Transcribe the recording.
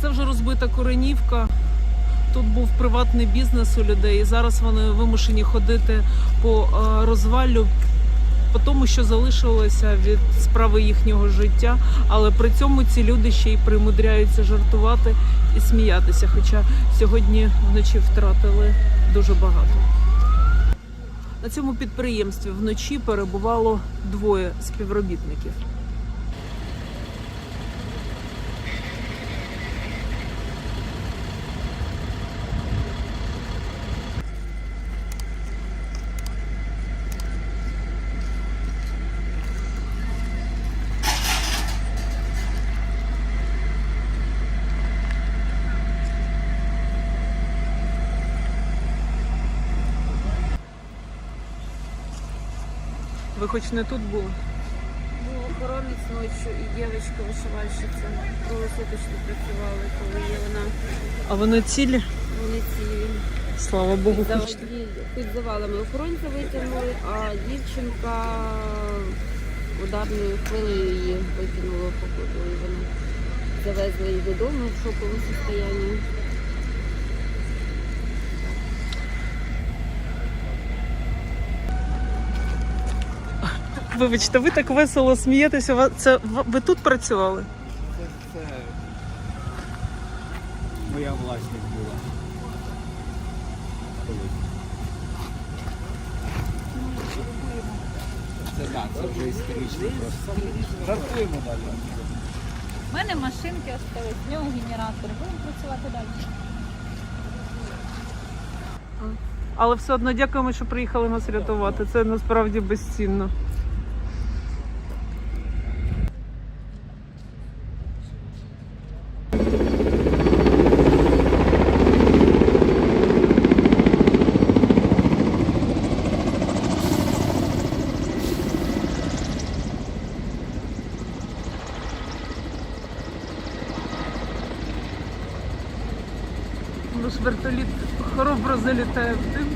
це вже розбита Коренівка. Тут був приватний бізнес у людей, і зараз вони вимушені ходити по е, розваллю, по тому, що залишилося від справи їхнього життя. Але при цьому ці люди ще й примудряються жартувати і сміятися. Хоча сьогодні вночі втратили дуже багато. На цьому підприємстві вночі перебувало двоє співробітників. Ви хоч не тут були? Був охоронець ночі і дівчинка вишивальщиця. Круглосуточно працювали, коли є вона. А вони цілі? Вони цілі. Слава Богу, хоч. під завалами охоронця витягнули, а дівчинка ударною хвилею її викинула. І вона завезла її додому в шоковому стані. Вибачте, ви так весело смієтеся. Ва- Це ви тут працювали? Це, це моя власність була. Це так, це вже історично просто. Жартуємо далі. У мене машинки остались, в нього генератор. Будемо працювати далі. Але все одно дякуємо, що приїхали нас рятувати. Це насправді безцінно. Наш вертоліт хоробро залітає в дим.